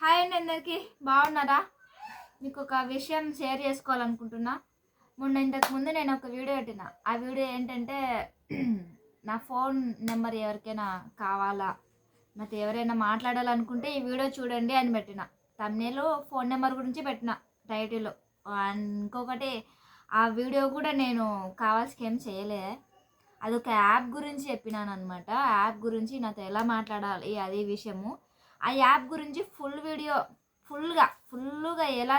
Hi అండి అందరికీ. బాగున్నారా? మీకు ఒక విషయం షేర్ చేసుకోవాలనుకుంటున్నా. మొన్న ఇంతకు ముందు నేను ఒక వీడియో పెట్టిన. ఆ వీడియో ఏంటంటే నా ఫోన్ నెంబర్ ఎవరికైనా కావాలా? నాతో ఎవరైనా మాట్లాడాలనుకుంటే ఈ వీడియో చూడండి అని పెట్టిన. తమ్నేలో ఫోన్ నెంబర్ గురించి పెట్టిన టైటిల్. ఇంకొకటి ఆ వీడియో కూడా నేను కావాల్సి ఏం చేయలే. అదొక యాప్ గురించి చెప్పినాను అనమాట యాప్ గురించి నాతో ఎలా మాట్లాడాలి అదే విషయము. ఆ యాప్ గురించి ఫుల్ వీడియో ఫుల్గా ఫుల్గా ఎలా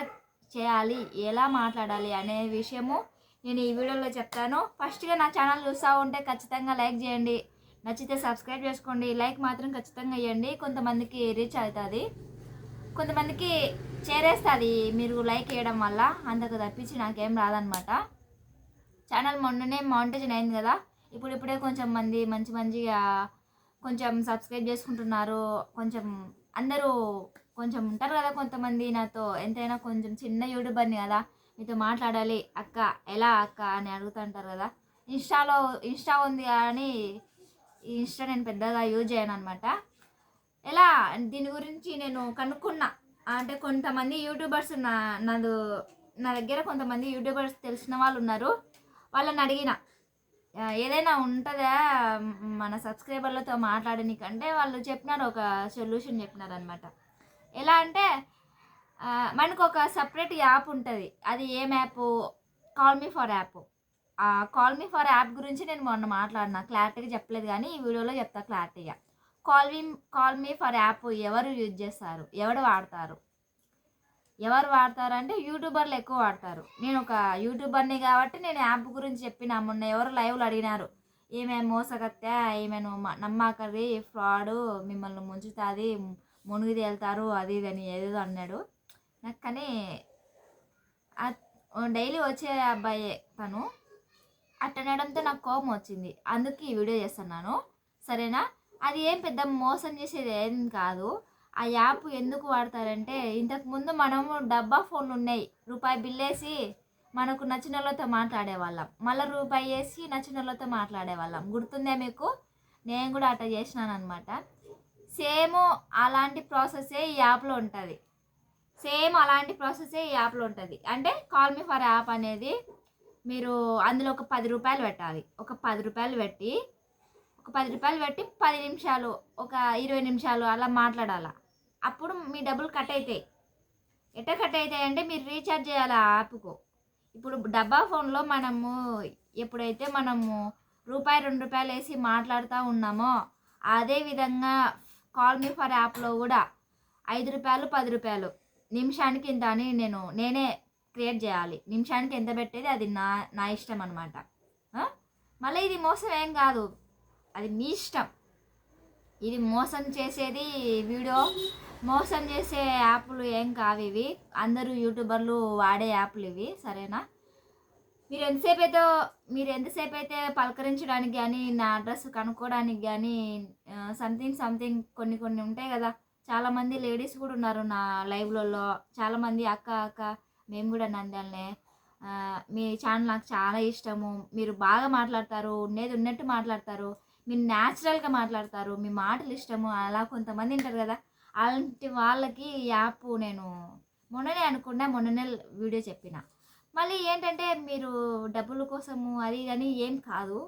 చేయాలి ఎలా మాట్లాడాలి అనే విషయము నేను ఈ వీడియోలో చెప్తాను. ఫస్ట్గా నా ఛానల్ చూస్తూ ఉంటే ఖచ్చితంగా లైక్ చేయండి. నచ్చితే సబ్స్క్రైబ్ చేసుకోండి. లైక్ మాత్రం ఖచ్చితంగా ఇవ్వండి కొంతమందికి రీచ్ అవుతుంది. కొంతమందికి చేరేస్తుంది మీరు లైక్ వేయడం వల్ల. అంతకు తప్పించి నాకేం రాదనమాట ఛానల్ మొన్ననే మౌంటేజన్ అయింది కదా. ఇప్పుడు ఇప్పుడే కొంచెం మంది మంచి మంచిగా కొంచెం సబ్స్క్రైబ్ చేసుకుంటున్నారు. కొంచెం అందరూ కొంచెం ఉంటారు కదా కొంతమంది నాతో. ఎంతైనా కొంచెం చిన్న యూట్యూబర్ని కదా మీతో మాట్లాడాలి. అక్క ఎలా అక్క అని అడుగుతుంటారు కదా. ఇన్స్టాలో ఇన్స్టా ఉంది కానీ ఈ ఇన్స్టా నేను పెద్దగా యూజ్ చేయను అనమాట ఎలా? దీని గురించి నేను కనుక్కున్నా. అంటే కొంతమంది యూట్యూబర్స్ నా నాదు నా దగ్గర కొంతమంది యూట్యూబర్స్ తెలిసిన వాళ్ళు ఉన్నారు. వాళ్ళని అడిగిన. ఏదైనా ఉంటుందా? మన సబ్స్క్రైబర్లతో మాట్లాడనికంటే వాళ్ళు చెప్పినారు ఒక సొల్యూషన్ చెప్పినారు అనమాట ఎలా అంటే మనకు ఒక సపరేట్ యాప్ ఉంటుంది. అది ఏం app? Call me for app ఆ కాల్ మీ ఫర్ యాప్ గురించి నేను మొన్న మాట్లాడినా. క్లారిటీగా చెప్పలేదు కానీ ఈ వీడియోలో చెప్తా క్లారిటీగా. Call me call me for app ఎవరు యూజ్ చేస్తారు? ఎవరు వాడతారు? ఎవరు వాడతారు అంటే యూట్యూబర్లు ఎక్కువ వాడతారు. నేను ఒక యూట్యూబర్ని కాబట్టి నేను యాప్ గురించి చెప్పిన మొన్న ఎవరు లైవ్లో అడిగినారు. ఏమేమి మోసగత్తా ఏమేను నమ్మకది ఫ్రాడ్ మిమ్మల్ని ముంచుతుంది మునిగి తేలుతారు అది ఇది అని ఏదేదో అన్నాడు. నాకు కానీ డైలీ వచ్చే అబ్బాయి తను. అట్టనడంతో నాకు కోపం వచ్చింది. అందుకే ఈ వీడియో చేస్తున్నాను. సరేనా? అది ఏం పెద్ద మోసం చేసేది ఏం కాదు. ఆ యాప్ ఎందుకు వాడతారంటే ఇంతకుముందు మనము డబ్బా ఫోన్లు ఉన్నాయి రూపాయి బిల్లేసి మనకు నచ్చిన వాళ్ళతో మాట్లాడేవాళ్ళం. మళ్ళీ రూపాయి వేసి నచ్చిన వాళ్ళతో మాట్లాడేవాళ్ళం. గుర్తుందే మీకు? నేను కూడా అట్లా చేసినాను అనమాట సేమ్ అలాంటి ప్రాసెసే ఈ యాప్లో ఉంటుంది. సేమ్ అలాంటి ప్రాసెసే ఈ యాప్లో ఉంటుంది. అంటే కాల్ మీ ఫర్ యాప్ అనేది మీరు అందులో ఒక పది రూపాయలు పెట్టాలి. ఒక పది రూపాయలు పెట్టి ఒక పది రూపాయలు పెట్టి పది నిమిషాలు ఒక ఇరవై నిమిషాలు అలా మాట్లాడాలా. అప్పుడు మీ డబ్బులు కట్ అవుతాయి ఎట్ట కట్ అవుతాయి అంటే మీరు రీఛార్జ్ చేయాలి ఆ యాప్కు. ఇప్పుడు డబ్బా ఫోన్లో మనము ఎప్పుడైతే మనము రూపాయి రెండు రూపాయలు వేసి మాట్లాడుతూ ఉన్నామో అదే విధంగా కాల్ మీ ఫర్ యాప్లో కూడా ఐదు రూపాయలు పది రూపాయలు నిమిషానికి ఇంత అని నేను నేనే క్రియేట్ చేయాలి. నిమిషానికి ఎంత పెట్టేది అది నా నా ఇష్టం అనమాట మళ్ళీ ఇది మోసం ఏం కాదు. అది మీ ఇష్టం. ఇది మోసం చేసేది వీడియో. మోసం చేసే యాప్లు ఏం కావు ఇవి. అందరూ యూట్యూబర్లు వాడే యాప్లు ఇవి సరేనా? మీరు ఎంతసేపు అయితే మీరు ఎంతసేపు అయితే పలకరించడానికి కానీ నా అడ్రస్ కనుక్కోవడానికి కానీ సంథింగ్ సంథింగ్ కొన్ని కొన్ని ఉంటాయి కదా. చాలామంది లేడీస్ కూడా ఉన్నారు నా లైవ్లలో. చాలామంది అక్క అక్క మేము కూడా నందాలనే మీ ఛానల్ నాకు చాలా ఇష్టము. మీరు బాగా మాట్లాడతారు ఉండేది ఉన్నట్టు మాట్లాడతారు. మీరు న్యాచురల్గా మాట్లాడతారు. మీ మాటలు ఇష్టము. అలా కొంతమంది ఉంటారు కదా. అలాంటి వాళ్ళకి ఈ యాప్ నేను మొన్ననే అనుకున్నా మొన్ననే వీడియో చెప్పిన. మళ్ళీ ఏంటంటే మీరు డబ్బుల కోసము అది కానీ ఏం కాదు.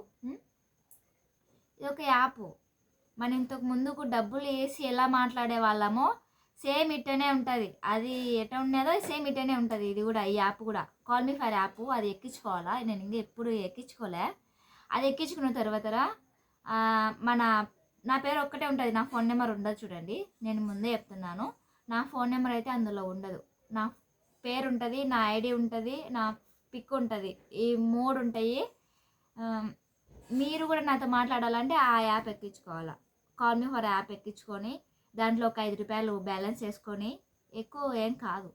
ఇది ఒక యాప్. మనం ఇంతకు ముందుకు డబ్బులు వేసి ఎలా మాట్లాడే వాళ్ళమో సేమ్ ఇట్టనే ఉంటుంది. అది ఎట ఉన్నదో సేమ్ ఇట్టనే ఉంటుంది. ఇది కూడా ఈ యాప్ కూడా. కాల్ మీ ఫర్ యాప్ అది ఎక్కించుకోవాలా? నేను ఇంకా ఎప్పుడు ఎక్కించుకోలే. అది ఎక్కించుకున్న తర్వాత మన నా పేరు ఒక్కటే ఉంటుంది. నా ఫోన్ నెంబర్ ఉండదు చూడండి. నేను ముందే చెప్తున్నాను. నా ఫోన్ నెంబర్ అయితే అందులో ఉండదు. నా పేరు ఉంటుంది నా ఐడి ఉంటుంది నా పిక్ ఉంటుంది. ఈ మూడు ఉంటాయి. మీరు కూడా నాతో మాట్లాడాలంటే ఆ యాప్ ఎక్కించుకోవాలా? కాల్ మీ ఫర్ యాప్ ఎక్కించుకొని దాంట్లో ఒక ఐదు రూపాయలు బ్యాలెన్స్ వేసుకొని ఎక్కువ ఏం కాదు.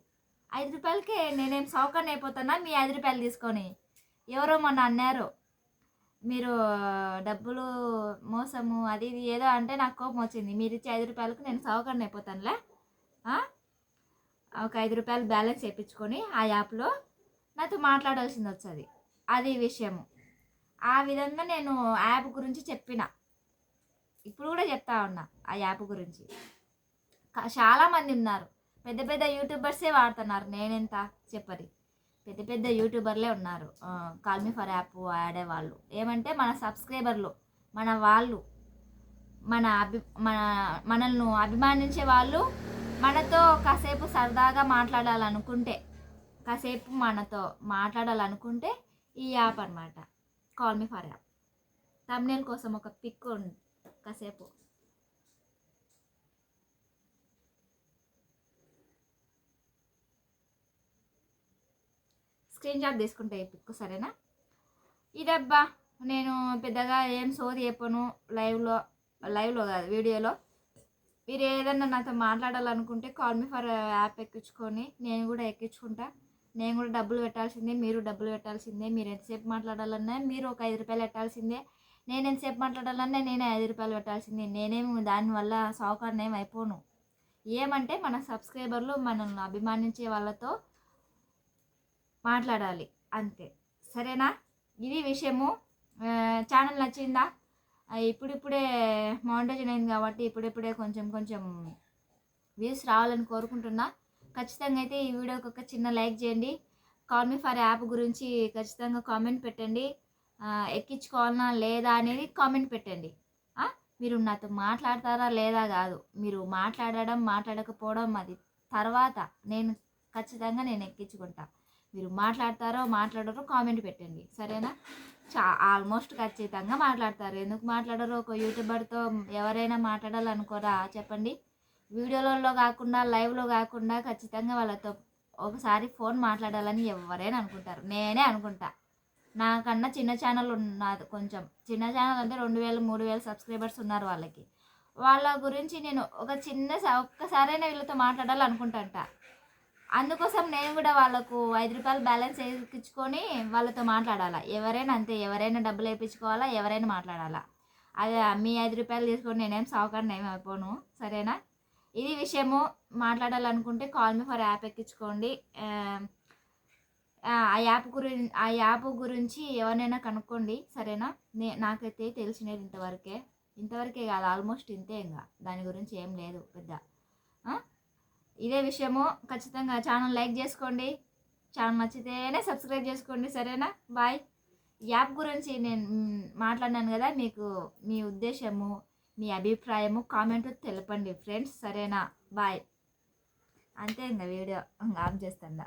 ఐదు రూపాయలకే నేనేం సౌకర్యం అయిపోతానా మీ ఐదు రూపాయలు తీసుకొని. ఎవరో మొన్న అన్నారు మీరు డబ్బులు మోసము అది ఇది ఏదో అంటే నాకు కోపం వచ్చింది. మీరు ఇచ్చే ఐదు రూపాయలకు నేను సౌకర్యం అయిపోతానులే. ఒక ఐదు రూపాయలు బ్యాలెన్స్ చేయించుకొని ఆ యాప్లో నాతో మాట్లాడాల్సింది వచ్చేది. అది విషయము. ఆ విధంగా నేను యాప్ గురించి చెప్పిన. ఇప్పుడు కూడా చెప్తా ఉన్నా ఆ యాప్ గురించి. చాలామంది ఉన్నారు. పెద్ద పెద్ద యూట్యూబర్సే వాడుతున్నారు. నేనెంత చెప్పరి పెద్ద పెద్ద యూట్యూబర్లే ఉన్నారు. కాల్మీ ఫర్ యాప్ ఆడేవాళ్ళు ఏమంటే మన సబ్స్క్రైబర్లు మన వాళ్ళు మన అభి మన మనల్ని అభిమానించే వాళ్ళు మనతో కాసేపు సరదాగా మాట్లాడాలనుకుంటే కాసేపు మనతో మాట్లాడాలనుకుంటే ఈ యాప్ అనమాట కాల్మీ ఫర్ యాప్ తమ్నేల్ కోసం ఒక పిక్ ఉంది కాసేపు. స్క్రీన్ షాట్ తీసుకుంటే పిక్కు సరేనా? ఇదబ్బా నేను పెద్దగా ఏం సోది చెప్పను లైవ్లో లైవ్లో కాదు వీడియోలో మీరు ఏదన్నా నాతో మాట్లాడాలనుకుంటే కాల్ మీ ఫర్ యాప్ ఎక్కించుకొని నేను కూడా ఎక్కించుకుంటా. నేను కూడా డబ్బులు పెట్టాల్సిందే మీరు డబ్బులు పెట్టాల్సిందే. మీరు ఎంతసేపు మాట్లాడాలన్నా మీరు ఒక ఐదు రూపాయలు పెట్టాల్సిందే. నేను ఎంతసేపు మాట్లాడాలన్నా నేనే ఐదు రూపాయలు పెట్టాల్సిందే. నేనేం దానివల్ల సౌకర్యం ఏం అయిపోను. ఏమంటే మన సబ్స్క్రైబర్లు మనల్ని అభిమానించే వాళ్ళతో మాట్లాడాలి. అంతే. సరేనా? ఇది విషయము. ఛానల్ నచ్చిందా? ఇప్పుడిప్పుడే మౌంటేజన్ అయింది కాబట్టి ఇప్పుడిప్పుడే కొంచెం కొంచెం వ్యూస్ రావాలని కోరుకుంటున్నా. ఖచ్చితంగా అయితే ఈ వీడియోకి ఒక చిన్న లైక్ చేయండి. కాల్మీ ఫర్ యాప్ గురించి ఖచ్చితంగా కామెంట్ పెట్టండి. ఆ, ఎక్కించుకోవాలనా లేదా అనేది కామెంట్ పెట్టండి. మీరు నాతో మాట్లాడతారా లేదా కాదు. మీరు మాట్లాడడం మాట్లాడకపోవడం అది తర్వాత నేను ఖచ్చితంగా నేను ఎక్కించుకుంటా. మీరు మాట్లాడతారో మాట్లాడరో కామెంట్ పెట్టండి. సరేనా? చా ఆల్మోస్ట్ ఖచ్చితంగా మాట్లాడతారు. ఎందుకు మాట్లాడరు? ఒక యూట్యూబర్తో ఎవరైనా మాట్లాడాలనుకోరా? చెప్పండి. వీడియోలలో కాకుండా లైవ్లో కాకుండా ఖచ్చితంగా వాళ్ళతో ఒకసారి ఫోన్ మాట్లాడాలని ఎవరైనా అనుకుంటారు. నేనే అనుకుంటా. నాకన్నా చిన్న ఛానల్ ఉన్నది కొంచెం. చిన్న ఛానల్ అంటే రెండు వేలు మూడు వేలు సబ్స్క్రైబర్స్ ఉన్నారు వాళ్ళకి. వాళ్ళ గురించి నేను ఒక చిన్న స- ఒక్కసారైనా వీళ్ళతో మాట్లాడాలనుకుంటాంట అందుకోసం నేను కూడా వాళ్ళకు ఐదు రూపాయలు బ్యాలెన్స్ వేయించుకొని వాళ్ళతో మాట్లాడాలా. ఎవరైనా అంతే ఎవరైనా డబ్బులు వేయించుకోవాలా ఎవరైనా మాట్లాడాలా. అదే మీ ఐదు రూపాయలు తీసుకొని నేనేం సౌకర్యం ఏమి అయిపోను. సరేనా? ఇది విషయము. మాట్లాడాలనుకుంటే కాల్ మీ ఫర్ యాప్ ఎక్కించుకోండి. ఆ, యాప్ గురించి ఆ యాప్ గురించి ఎవరినైనా కనుక్కోండి. సరేనా? నే నాకైతే తెలిసినది ఇంతవరకే. ఇంతవరకే కాదు ఆల్మోస్ట్ ఇంతే ఇంకా. దాని గురించి ఏం లేదు పెద్ద. ఇదే విషయము. ఖచ్చితంగా ఛానల్ లైక్ చేసుకోండి. ఛానల్ నచ్చితేనే సబ్స్క్రైబ్ చేసుకోండి సరేనా? బాయ్. యాప్ గురించి నేను మాట్లాడినాను కదా మీకు మీ ఉద్దేశము మీ అభిప్రాయము కామెంట్ తెలపండి ఫ్రెండ్స్ సరేనా? బాయ్. అంతే ఇంకా వీడియో ఇంకా ఆన్ చేస్తాను